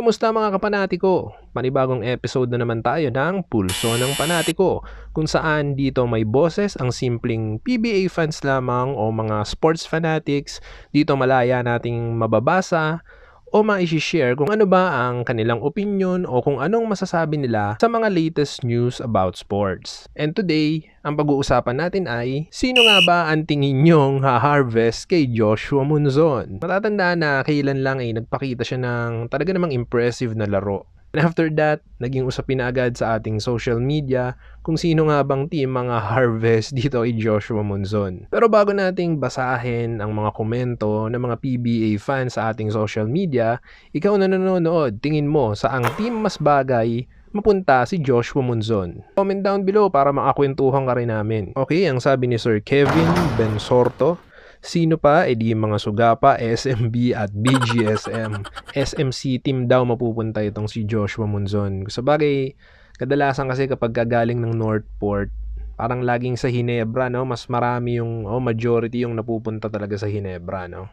Kamusta mga kapanatiko? Panibagong episode na naman tayo ng Pulso ng Panatiko kung saan dito may boses ang simpleng PBA fans lamang o mga sports fanatics. Dito malaya nating mababasa o ma-share kung ano ba ang kanilang opinion o kung anong masasabi nila sa mga latest news about sports. And today, ang pag-uusapan natin ay sino nga ba ang tingin nyong ha-harvest kay Joshua Munzon? Matatandaan na kailan lang ay nagpakita siya ng talaga namang impressive na laro And after that, naging usapin na agad sa ating social media kung sino nga bang team mga harvest dito kay Joshua Monzon. Pero bago nating basahin ang mga komento ng mga PBA fans sa ating social media, ikaw na nanonood, tingin mo sa ang team mas bagay mapunta si Joshua Monzon. Comment down below para makakwentuhan ka rin namin. Okay, ang sabi ni Sir Kevin Bensorto, Sino pa? E di mga sugapa, SMB at BGSM. SMC team daw mapupunta itong si Joshua Munzon. Sa bagay, kadalasan kasi kapag gagaling ng Northport, parang laging sa Hinebra, no? Mas marami yung, oh, majority yung napupunta talaga sa Hinebra, no?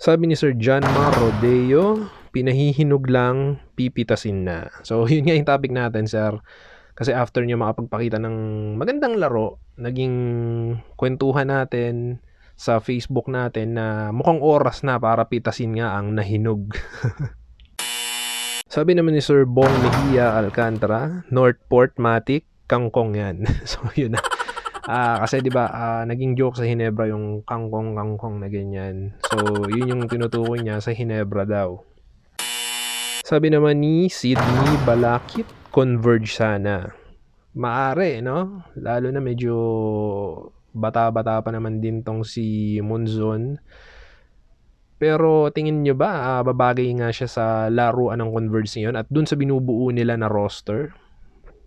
Sabi ni Sir John Ma Rodeo, pinahihinog lang, pipitasin na. So, yun nga yung topic natin, sir. Kasi after nyo makapagpakita ng magandang laro, naging kwentuhan natin, sa Facebook natin na mukhang oras na para pitasin nga ang nahinog. Sabi naman ni Sir Bong Mejia Alcantara, Northport Matic, kangkong yan. so yun na. Uh, kasi 'di ba uh, naging joke sa Hinebra yung kangkong kangkong na ganyan. So yun yung tinutukoy niya sa Hinebra daw. Sabi naman ni Sydney Balakit, converge sana. Maare, no? Lalo na medyo bata-bata pa naman din tong si Monzon. Pero tingin nyo ba uh, babagay nga siya sa laruan ng Converse ngayon at dun sa binubuo nila na roster?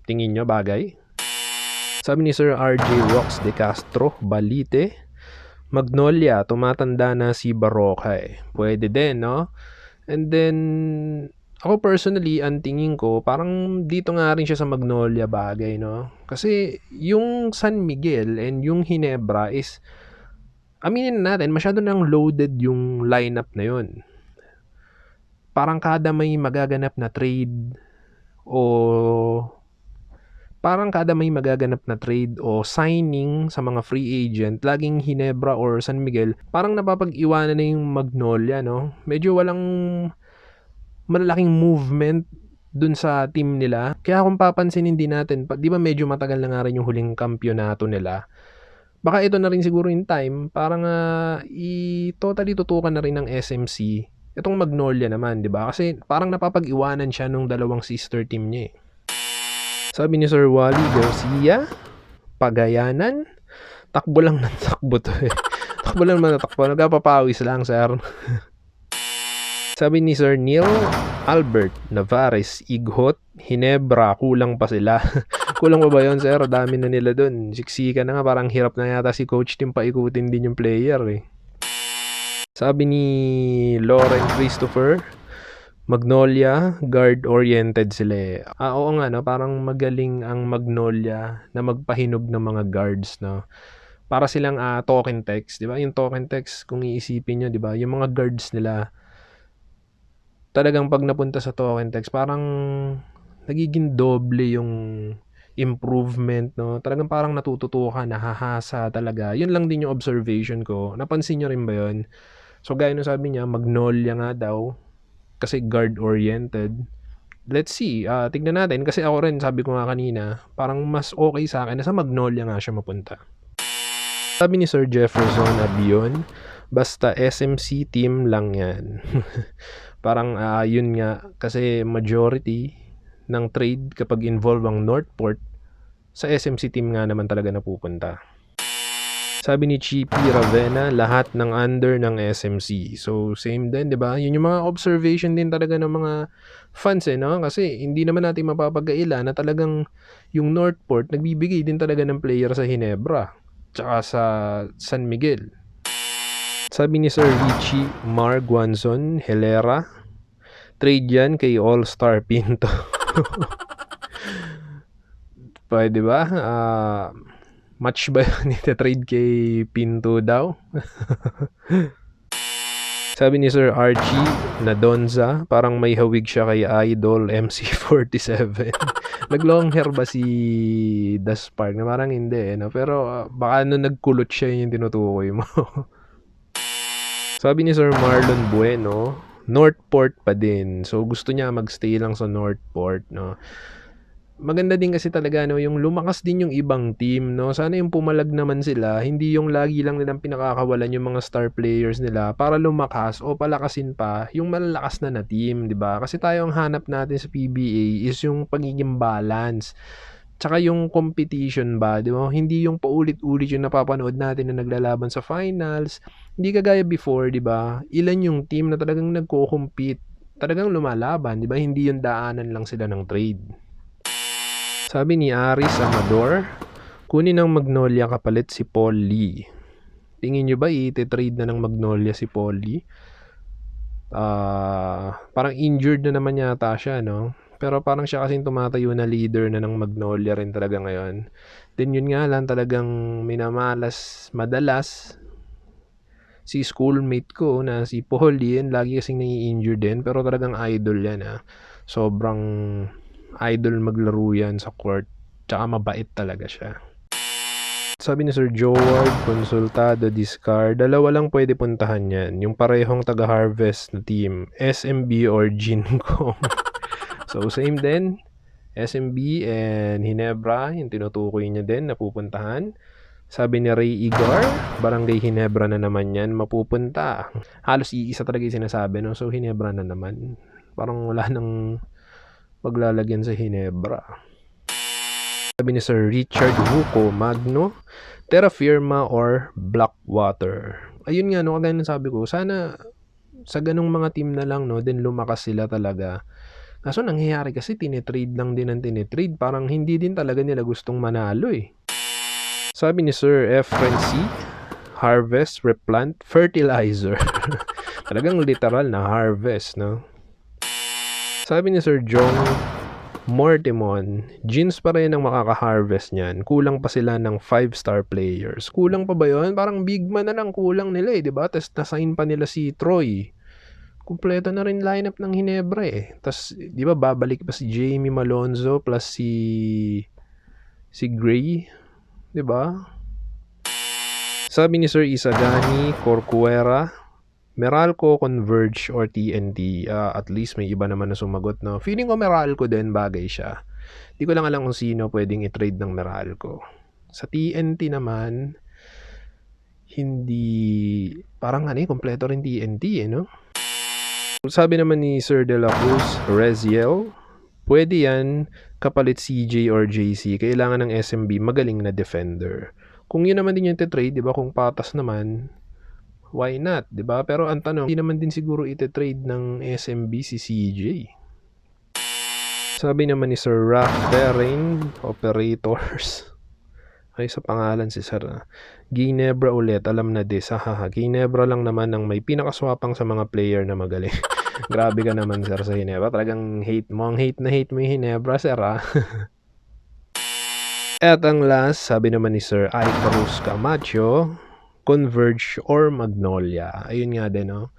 Tingin nyo bagay? Sabi ni Sir RJ Rocks de Castro, Balite, Magnolia, tumatanda na si Baroka eh. Pwede din, no? And then, ako personally, ang tingin ko, parang dito nga rin siya sa Magnolia bagay, no? Kasi yung San Miguel and yung Hinebra is, aminin natin, masyado nang loaded yung lineup na yun. Parang kada may magaganap na trade o parang kada may magaganap na trade o signing sa mga free agent, laging Hinebra or San Miguel, parang napapag-iwanan na yung Magnolia, no? Medyo walang malalaking movement dun sa team nila. Kaya kung papansinin din natin, di ba medyo matagal na nga rin yung huling kampyonato nila. Baka ito na rin siguro yung time para nga i-totally tutukan na rin ng SMC itong Magnolia naman, di ba? Kasi parang napapag-iwanan siya nung dalawang sister team niya eh. Sabi ni Sir Wally Garcia, Pagayanan, takbo lang ng takbo to eh. takbo lang naman na takbo. Nagpapawis lang, sir. Sabi ni Sir Neil Albert Navares, Ighot, Hinebra, kulang pa sila. kulang pa ba yun, sir? Dami na nila dun. Siksika na nga, parang hirap na yata si coach team paikutin din yung player eh. Sabi ni Lauren Christopher, Magnolia, guard-oriented sila eh. Ah, oo nga, no? parang magaling ang Magnolia na magpahinog ng mga guards, no? Para silang uh, token text, di ba? Yung token text, kung iisipin nyo, di ba? Yung mga guards nila, talagang pag napunta sa token text, parang nagiging doble yung improvement, no? Talagang parang natututo ka, nahahasa talaga. Yun lang din yung observation ko. Napansin nyo rin ba yun? So, gaya nung sabi niya, Magnolia nga daw, kasi guard-oriented. Let's see, uh, tignan natin. Kasi ako rin, sabi ko nga kanina, parang mas okay sa akin na sa Magnolia nga siya mapunta. Sabi ni Sir Jefferson Abion, basta SMC team lang yan. Parang uh, yun nga kasi majority ng trade kapag involve ang Northport sa SMC team nga naman talaga napupunta. Sabi ni Chippy Ravena, lahat ng under ng SMC. So, same din, di ba? Yun yung mga observation din talaga ng mga fans, eh, no? Kasi hindi naman natin mapapagaila na talagang yung Northport nagbibigay din talaga ng player sa Hinebra. Tsaka sa San Miguel. Sabi ni Sir Richie Mar Guanzon Helera, trade yan kay All-Star Pinto. Pwede ba? Uh, match ba yun trade kay Pinto daw? Sabi ni Sir Archie na Donza, parang may hawig siya kay Idol MC47. Nag-long hair ba si Das Park? Na parang hindi, eh, no? Pero ah, baka nung nagkulot siya yun yung tinutukoy mo. Sabi ni Sir Marlon Bueno, Northport pa din. So gusto niya magstay lang sa Northport, no? Maganda din kasi talaga no, yung lumakas din yung ibang team, no. Sana yung pumalag naman sila, hindi yung lagi lang nilang pinakakawalan yung mga star players nila para lumakas o palakasin pa yung malalakas na na team, 'di ba? Kasi tayo ang hanap natin sa PBA is yung pagiging balance. Tsaka yung competition ba, 'di ba? Hindi yung paulit-ulit yung napapanood natin na naglalaban sa finals. Hindi kagaya before, 'di ba? Ilan yung team na talagang nagko-compete, talagang lumalaban, 'di ba? Hindi yung daanan lang sila ng trade. Sabi ni Aris Amador, kunin ng Magnolia kapalit si Paul Lee. Tingin nyo ba i-trade na ng Magnolia si Paul Lee? Ah, parang injured na naman yata siya, no? Pero parang siya kasing tumatayo na leader na ng Magnolia rin talaga ngayon. Then yun nga lang talagang minamalas madalas si schoolmate ko na si Paul yun, lagi kasing nai-injure din pero talagang idol yan ah. Sobrang idol maglaro yan sa court. Tsaka mabait talaga siya. Sabi ni Sir Joward, konsultado, discard, dalawa lang pwede puntahan yan. Yung parehong taga-harvest na team, SMB or Gincom. so, same din. SMB and Hinebra, yung tinutukoy niya din, napupuntahan. Sabi ni Ray Igor, Barangay Hinebra na naman yan, mapupunta. Halos iisa talaga yung sinasabi, no? So, Hinebra na naman. Parang wala nang maglalagyan sa Hinebra. Sabi ni Sir Richard Huco Magno, Terra Firma or Blackwater. Ayun nga, no, kagaya sabi ko, sana sa ganong mga team na lang, no, din lumakas sila talaga. Kaso nangyayari kasi tinitrade lang din ang tinitrade. Parang hindi din talaga nila gustong manalo eh. Sabi ni Sir F. Franci, harvest, replant, fertilizer. Talagang literal na harvest, no? Sabi ni Sir Jong Mortimon, jeans pa rin ang makaka-harvest niyan. Kulang pa sila ng 5-star players. Kulang pa ba yun? Parang big man na lang kulang nila eh, di ba? Tapos nasign pa nila si Troy. Kumpleto na rin lineup ng Hinebra eh. Tapos, di ba, babalik pa si Jamie Malonzo plus si si Gray. Di ba? Sabi ni Sir Isagani, Corcuera, Meralco, Converge, or TNT, uh, at least may iba naman na sumagot, no? Feeling ko Meralco din bagay siya. Di ko lang alam kung sino pwedeng i-trade ng Meralco. Sa TNT naman, hindi, parang ano eh, kompleto rin TNT eh, no? Sabi naman ni Sir De La Cruz, Reziel, pwede yan kapalit CJ or JC. Kailangan ng SMB magaling na defender. Kung yun naman din yung trade, di ba? Kung patas naman, why not, 'di ba? Pero ang tanong, hindi naman din siguro ite-trade ng SMB si CJ. Sabi naman ni Sir Rock Terrain Operators. Ay sa pangalan si Sir. ah. Ginebra ulit, alam na this. Hahaha. Ginebra lang naman ang may pinakaswapang sa mga player na magaling. Grabe ka naman sir sa Hinebra. Talagang hate mo. Ang hate na hate mo yung Hinebra sir ah. At ang last, sabi naman ni Sir Icarus Camacho, Converge or Magnolia. Ayun nga din, no?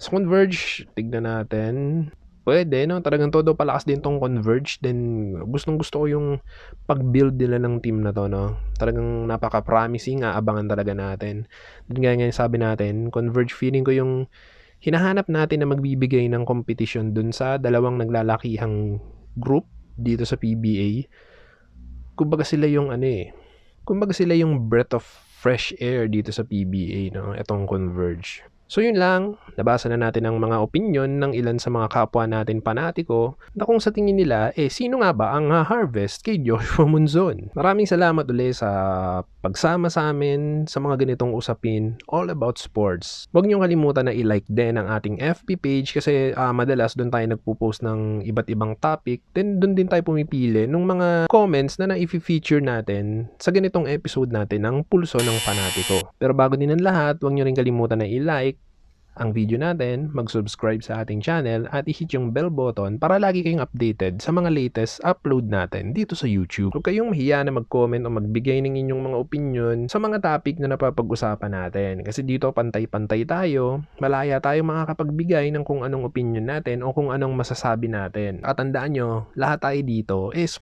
Sa Converge, tignan natin. Pwede, no? Talagang todo palakas din tong Converge. Then, gustong gusto ko yung pag-build nila ng team na to, no? Talagang napaka-promising. Aabangan talaga natin. Then, nga nga sabi natin, Converge feeling ko yung hinahanap natin na magbibigay ng competition dun sa dalawang naglalakihang group dito sa PBA. Kumbaga sila yung ano eh. Kumbaga sila yung breath of fresh air dito sa PBA, no? Itong Converge. So yun lang, nabasa na natin ang mga opinion ng ilan sa mga kapwa natin panatiko na kung sa tingin nila, eh sino nga ba ang harvest kay Joshua Munzon? Maraming salamat ulit sa pagsama sa amin sa mga ganitong usapin all about sports. Huwag niyong kalimutan na i-like din ang ating FB page kasi ah, madalas doon tayo nagpo-post ng iba't ibang topic. Then doon din tayo pumipili ng mga comments na na-feature natin sa ganitong episode natin ng Pulso ng Panatiko. Pero bago din ang lahat, huwag niyo rin kalimutan na i-like ang video natin, mag-subscribe sa ating channel at i-hit yung bell button para lagi kayong updated sa mga latest upload natin dito sa YouTube. Huwag kayong mahiya na mag-comment o magbigay ng inyong mga opinion sa mga topic na napapag-usapan natin. Kasi dito pantay-pantay tayo, malaya tayo makakapagbigay ng kung anong opinion natin o kung anong masasabi natin. At tandaan nyo, lahat tayo dito is